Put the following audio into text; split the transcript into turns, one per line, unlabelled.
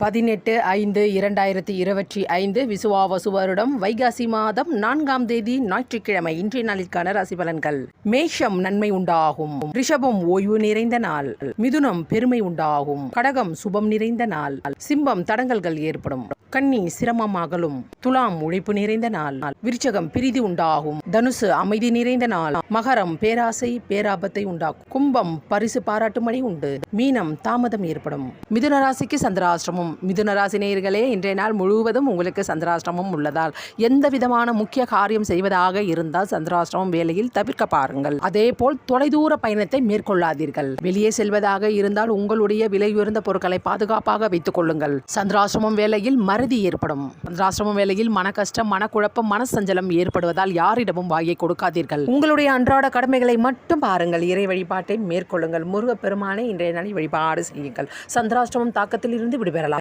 பதினெட்டு ஐந்து இரண்டாயிரத்தி இருபத்தி ஐந்து விசுவாவசு வருடம் வைகாசி மாதம் நான்காம் தேதி ஞாயிற்றுக்கிழமை இன்றைய நாளிற்கான ராசி பலன்கள். மேஷம் நன்மை உண்டாகும். ரிஷபம் ஓய்வு நிறைந்த நாள். மிதுனம் பெருமை உண்டாகும். கடகம் சுபம் நிறைந்த நாள். சிம்பம் தடங்கல்கள் ஏற்படும். கன்னி சிரமமாகலும் துலாம் உழைப்பு நிறைந்த நாள். விருச்சகம் பிரிதி உண்டாகும். தனுசு அமைதி நிறைந்த நாள். மகரம் பேராசை பேராபத்தை உண்டாகும் கும்பம் பரிசு பாராட்டு மழை உண்டு. மீனம் தாமதம் ஏற்படும். மிதுன ராசிக்கு சந்திராஷ்டிரமம் மிதுன ராசி நேயர்களே இன்றைய நாள் முழுவதும் உங்களுக்கு சந்திராஷ்டிரமம் உள்ளதால் எந்த விதமான முக்கிய காரியம் செய்வதாக இருந்தால் சந்திராஷ்டிரமம் வேலையில் தவிர்க்க பாருங்கள். அதே போல் தொலைதூர பயணத்தை மேற்கொள்ளாதீர்கள். வெளியே செல்வதாக இருந்தால் உங்களுடைய விலை உயர்ந்த பொருட்களை பாதுகாப்பாக வைத்துக் கொள்ளுங்கள். சந்திராசிரமம் வேலையில் மறதி ஏற்படும். சந்திராசிரமம் வேலையில் மன கஷ்டம் மனக்குழப்பம் மனசஞ்சலம் ஏற்படுவதால் யாரிடமும் வாயை கொடுக்காதீர்கள். உங்களுடைய அன்றாட கடமைகளை மட்டும் பாருங்கள். இறை வழிபாட்டை மேற்கொள்ளுங்கள். முருகப்பெருமானை இன்றைய நாளில் வழிபாடு செய்யுங்கள். சந்திராஷ்டிரமம் தாக்கத்தில் இருந்து விடுபெறலாம்